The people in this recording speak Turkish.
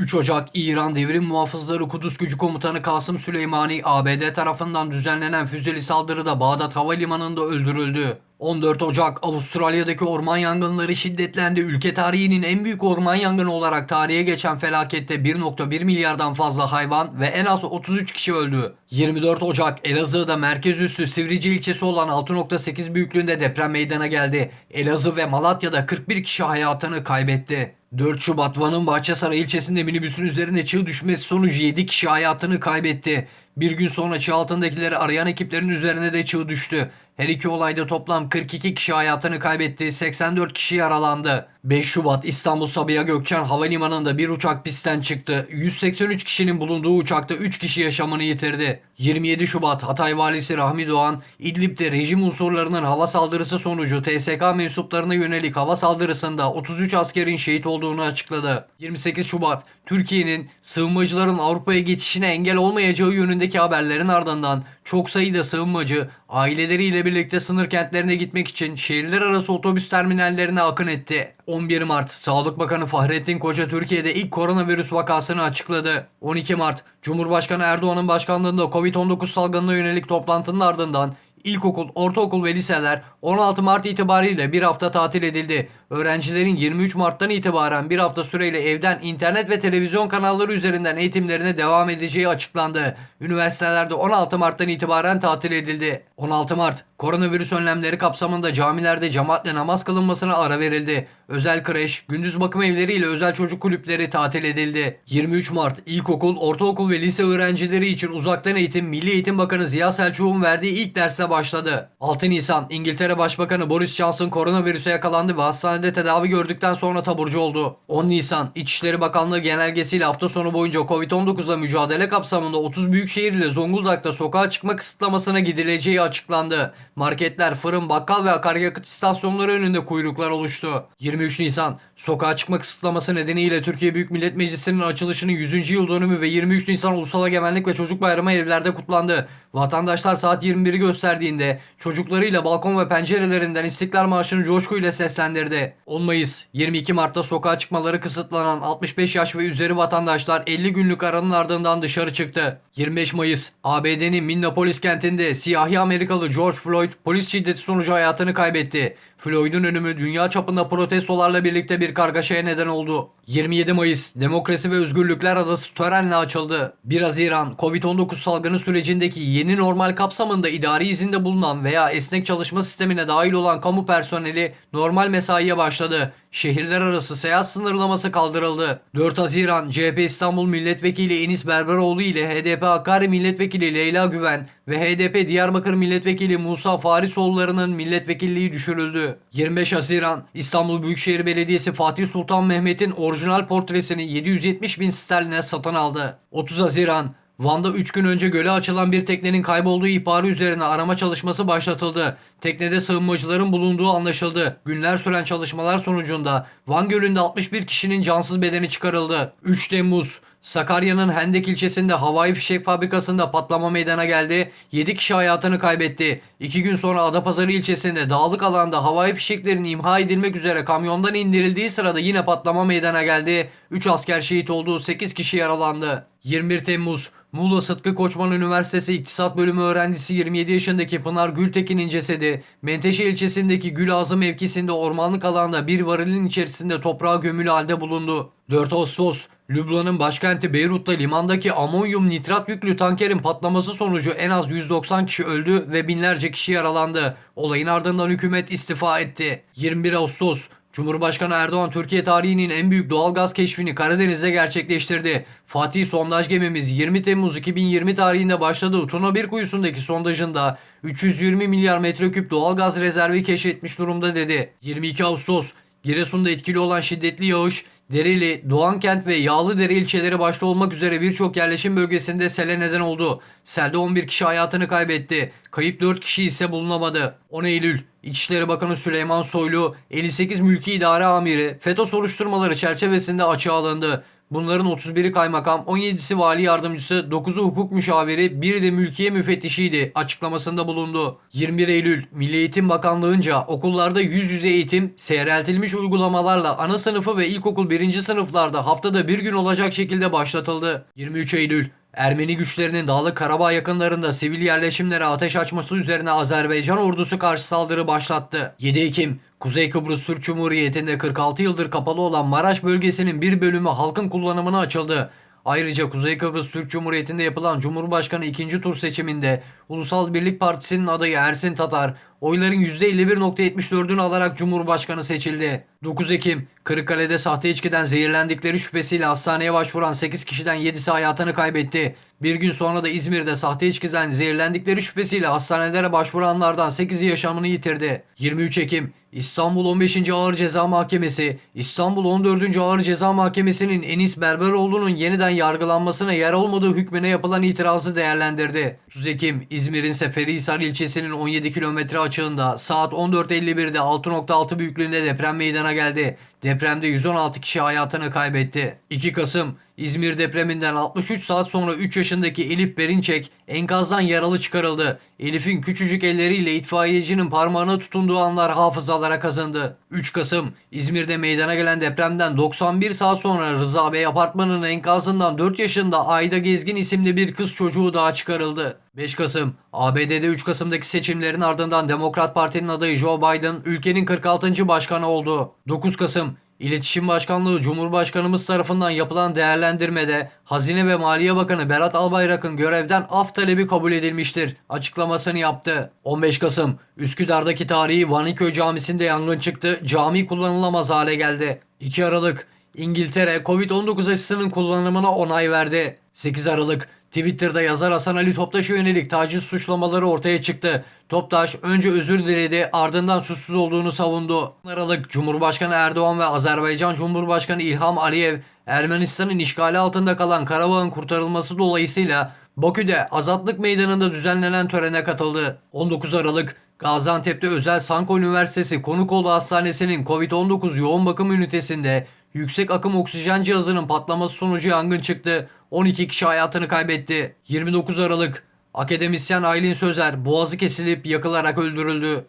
3 Ocak İran Devrim Muhafızları Kudüs Gücü Komutanı Kasım Süleymani ABD tarafından düzenlenen füzeli saldırıda Bağdat Havalimanı'nda öldürüldü. 14 Ocak Avustralya'daki orman yangınları şiddetlendi. Ülke tarihinin en büyük orman yangını olarak tarihe geçen felakette 1.1 milyardan fazla hayvan ve en az 33 kişi öldü. 24 Ocak Elazığ'da merkez üssü Sivrice ilçesi olan 6.8 büyüklüğünde deprem meydana geldi. Elazığ ve Malatya'da 41 kişi hayatını kaybetti. 4 Şubat Van'ın Bahçesaray ilçesinde minibüsün üzerine çığ düşmesi sonucu 7 kişi hayatını kaybetti. Bir gün sonra çığ altındakileri arayan ekiplerin üzerine de çığ düştü. Her iki olayda toplam 42 kişi hayatını kaybetti, 84 kişi yaralandı. 5 Şubat İstanbul Sabiha Gökçen Havalimanı'nda bir uçak pistten çıktı. 183 kişinin bulunduğu uçakta 3 kişi yaşamını yitirdi. 27 Şubat Hatay Valisi Rahmi Doğan, İdlib'de rejim unsurlarının hava saldırısı sonucu TSK mensuplarına yönelik hava saldırısında 33 askerin şehit olduğunu açıkladı. 28 Şubat Türkiye'nin sığınmacıların Avrupa'ya geçişine engel olmayacağı yönündeki haberlerin ardından çok sayıda sığınmacı aileleriyle birlikte sınır kentlerine gitmek için şehirler arası otobüs terminallerine akın etti. 11 Mart Sağlık Bakanı Fahrettin Koca Türkiye'de ilk koronavirüs vakasını açıkladı. 12 Mart Cumhurbaşkanı Erdoğan'ın başkanlığında Covid-19 salgınına yönelik toplantının ardından İlkokul, ortaokul ve liseler 16 Mart itibariyle bir hafta tatil edildi. Öğrencilerin 23 Mart'tan itibaren bir hafta süreyle evden internet ve televizyon kanalları üzerinden eğitimlerine devam edeceği açıklandı. Üniversitelerde 16 Mart'tan itibaren tatil edildi. 16 Mart koronavirüs önlemleri kapsamında camilerde cemaatle namaz kılınmasına ara verildi. Özel kreş, gündüz bakım evleri ile özel çocuk kulüpleri tatil edildi. 23 Mart ilkokul, ortaokul ve lise öğrencileri için uzaktan eğitim Milli Eğitim Bakanı Ziya Selçuk'un verdiği ilk dersle başladı. 6 Nisan İngiltere Başbakanı Boris Johnson koronavirüse yakalandı ve hastanede tedavi gördükten sonra taburcu oldu. 10 Nisan İçişleri Bakanlığı genelgesiyle hafta sonu boyunca Covid-19'la mücadele kapsamında 30 büyük şehir ile Zonguldak'ta sokağa çıkma kısıtlamasına gidileceği açıklandı. Marketler, fırın, bakkal ve akaryakıt istasyonları önünde kuyruklar oluştu. 23 Nisan sokağa çıkma kısıtlaması nedeniyle Türkiye Büyük Millet Meclisi'nin açılışının 100. yıl dönümü ve 23 Nisan Ulusal Egemenlik ve Çocuk Bayramı evlerde kutlandı. Vatandaşlar saat 21'i gösterdiğinde çocuklarıyla balkon ve pencerelerinden İstiklal Marşı'nı coşkuyla seslendirdi. 10 Mayıs 22 Mart'ta sokağa çıkmaları kısıtlanan 65 yaş ve üzeri vatandaşlar 50 günlük aranın ardından dışarı çıktı. 25 Mayıs ABD'nin Minneapolis kentinde siyahi Amerikalı George Floyd polis şiddeti sonucu hayatını kaybetti. Floyd'un ölümü dünya çapında protestolarla birlikte bir kargaşaya neden oldu. 27 Mayıs Demokrasi ve Özgürlükler Adası törenle açıldı. 1 Haziran Covid-19 salgını sürecindeki yeni normal kapsamında idari izinde bulunan veya esnek çalışma sistemine dahil olan kamu personeli normal mesaiye başladı. Şehirler arası seyahat sınırlaması kaldırıldı. 4 Haziran CHP İstanbul Milletvekili Enis Berberoğlu ile HDP Hakkari Milletvekili Leyla Güven ve HDP Diyarbakır Milletvekili Musa Farisoğulları'nın milletvekilliği düşürüldü. 25 Haziran İstanbul Büyükşehir Belediyesi Fatih Sultan Mehmet'in orijinal portresini 770 bin sterline satın aldı. 30 Haziran Van'da 3 gün önce göle açılan bir teknenin kaybolduğu ihbarı üzerine arama çalışması başlatıldı. Teknede sığınmacıların bulunduğu anlaşıldı. Günler süren çalışmalar sonucunda Van Gölü'nde 61 kişinin cansız bedeni çıkarıldı. 3 Temmuz Sakarya'nın Hendek ilçesinde havai fişek fabrikasında patlama meydana geldi. 7 kişi hayatını kaybetti. 2 gün sonra Adapazarı ilçesinde dağlık alanda havai fişeklerin imha edilmek üzere kamyondan indirildiği sırada yine patlama meydana geldi. 3 asker şehit oldu, 8 kişi yaralandı. 21 Temmuz Muğla Sıtkı Koçman Üniversitesi İktisat Bölümü öğrencisi 27 yaşındaki Pınar Gültekin'in cesedi Menteşe ilçesindeki Gülazı mevkisinde ormanlık alanda bir varilin içerisinde toprağa gömülü halde bulundu. 4 Ağustos Lübnan'ın başkenti Beyrut'ta limandaki amonyum nitrat yüklü tankerin patlaması sonucu en az 190 kişi öldü ve binlerce kişi yaralandı. Olayın ardından hükümet istifa etti. 21 Ağustos Cumhurbaşkanı Erdoğan Türkiye tarihinin en büyük doğal gaz keşfini Karadeniz'de gerçekleştirdi. Fatih sondaj gemimiz 20 Temmuz 2020 tarihinde başladığı Tuna 1 kuyusundaki sondajında 320 milyar metreküp doğal gaz rezervi keşfetmiş durumda dedi. 22 Ağustos Giresun'da etkili olan şiddetli yağış Dereli, Doğankent ve Yağlıdere ilçeleri başta olmak üzere birçok yerleşim bölgesinde sele neden oldu. Selde 11 kişi hayatını kaybetti. Kayıp 4 kişi ise bulunamadı. 10 Eylül İçişleri Bakanı Süleyman Soylu 58 Mülki İdare Amiri FETÖ soruşturmaları çerçevesinde açığa alındı. Bunların 31'i kaymakam, 17'si vali yardımcısı, 9'u hukuk müşaviri, 1'i de mülkiye müfettişiydi açıklamasında bulundu. 21 Eylül Milli Eğitim Bakanlığı'nca okullarda yüz yüze eğitim seyreltilmiş uygulamalarla ana sınıfı ve ilkokul 1. sınıflarda haftada bir gün olacak şekilde başlatıldı. 23 Eylül Ermeni güçlerinin Dağlık Karabağ yakınlarında sivil yerleşimlere ateş açması üzerine Azerbaycan ordusu karşı saldırı başlattı. 7 Ekim Kuzey Kıbrıs Türk Cumhuriyeti'nde 46 yıldır kapalı olan Maraş bölgesinin bir bölümü halkın kullanımına açıldı. Ayrıca Kuzey Kıbrıs Türk Cumhuriyeti'nde yapılan Cumhurbaşkanı ikinci tur seçiminde Ulusal Birlik Partisi'nin adayı Ersin Tatar oyların %51.74'ünü alarak Cumhurbaşkanı seçildi. 9 Ekim Kırıkkale'de sahte içkiden zehirlendikleri şüphesiyle hastaneye başvuran 8 kişiden 7'si hayatını kaybetti. Bir gün sonra da İzmir'de sahte içkiden zehirlendikleri şüphesiyle hastanelere başvuranlardan 8'i yaşamını yitirdi. 23 Ekim İstanbul 15. Ağır Ceza Mahkemesi, İstanbul 14. Ağır Ceza Mahkemesi'nin Enis Berberoğlu'nun yeniden yargılanmasına yer olmadığı hükmüne yapılan itirazı değerlendirdi. 30 Ekim İzmir'in Seferihisar ilçesinin 17 kilometre açığında saat 14.51'de 6.6 büyüklüğünde deprem meydana geldi. Depremde 116 kişi hayatını kaybetti. 2 Kasım İzmir depreminden 63 saat sonra 3 yaşındaki Elif Berinçek enkazdan yaralı çıkarıldı. Elif'in küçücük elleriyle itfaiyecinin parmağına tutunduğu anlar hafızalara kazındı. 3 Kasım İzmir'de meydana gelen depremden 91 saat sonra Rıza Bey apartmanının enkazından 4 yaşında Ayda Gezgin isimli bir kız çocuğu daha çıkarıldı. 5 Kasım ABD'de 3 Kasım'daki seçimlerin ardından Demokrat Parti'nin adayı Joe Biden ülkenin 46. başkanı oldu. 9 Kasım İletişim Başkanlığı Cumhurbaşkanımız tarafından yapılan değerlendirmede Hazine ve Maliye Bakanı Berat Albayrak'ın görevden af talebi kabul edilmiştir açıklamasını yaptı. 15 Kasım Üsküdar'daki tarihi Vaniköy Camisi'nde yangın çıktı. Cami kullanılamaz hale geldi. 2 Aralık İngiltere Covid-19 aşısının kullanımına onay verdi. 8 Aralık Twitter'da yazar Hasan Ali Toptaş'a yönelik taciz suçlamaları ortaya çıktı. Toptaş önce özür diledi ardından suçsuz olduğunu savundu. 10 Aralık Cumhurbaşkanı Erdoğan ve Azerbaycan Cumhurbaşkanı İlham Aliyev Ermenistan'ın işgali altında kalan Karabağ'ın kurtarılması dolayısıyla Bakü'de Azatlık Meydanı'nda düzenlenen törene katıldı. 19 Aralık Gaziantep'te Özel Sanko Üniversitesi Konukoğlu Hastanesi'nin COVID-19 yoğun bakım ünitesinde yüksek akım oksijen cihazının patlaması sonucu yangın çıktı. 12 kişi hayatını kaybetti. 29 Aralık Akademisyen Aylin Sözer boğazı kesilip yakılarak öldürüldü.